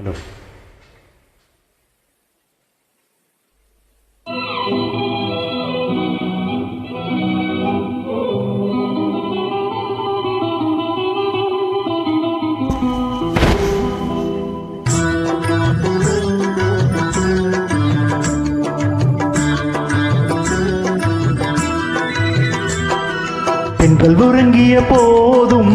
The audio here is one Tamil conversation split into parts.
ஹலோ பெண்கள் உறங்கிய போதும்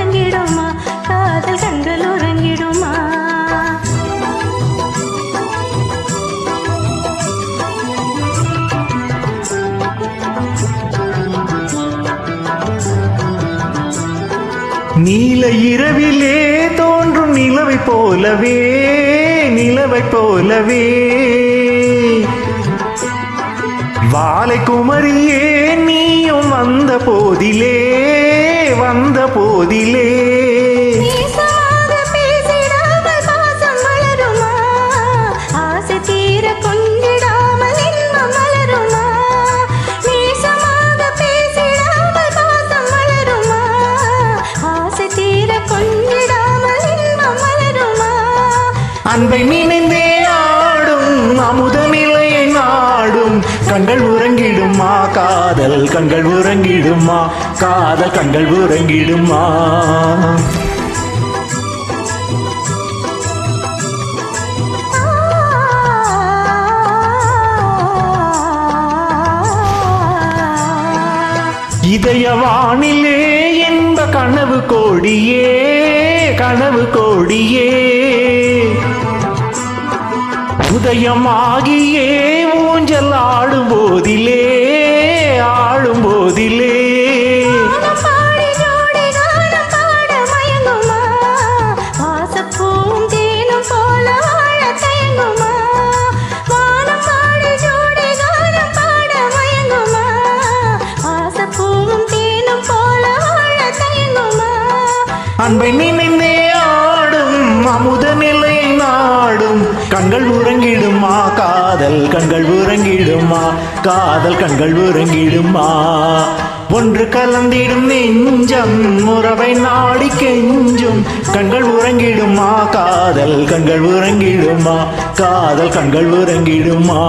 உறங்கிடுமா? காதல் கண்கள் உறங்கிடுமா? நீல இரவிலே தோன்றும் நிலவை போலவே நிலவை போலவே. வாழை குமரியே நீயும் வந்த போதிலே வந்த போதிலே. நேசமாக பேசிடாமல் கண்கள் உறங்கிடுமா? காதல் கண்கள் உறங்கிடுமா? இதயவானிலே என்ப கனவு கோடியே கனவு கோடியே. உதயமாகியே ஊஞ்சல் ஆடும் போதிலே அன்பை நினைந்தே ஆடும் அமுத நிலை நாடும். கண்கள் உறங்கிடுமா காதல் கண்கள் உறங்கிடுமா காதல் கண்கள் உறங்கிடுமா? ஒன்று கலந்திடும் நெஞ்சம் உறவை நாடி கெஞ்சும். கண்கள் உறங்கிடுமா காதல் கண்கள் உறங்கிடுமா காதல் கண்கள் உறங்கிடுமா?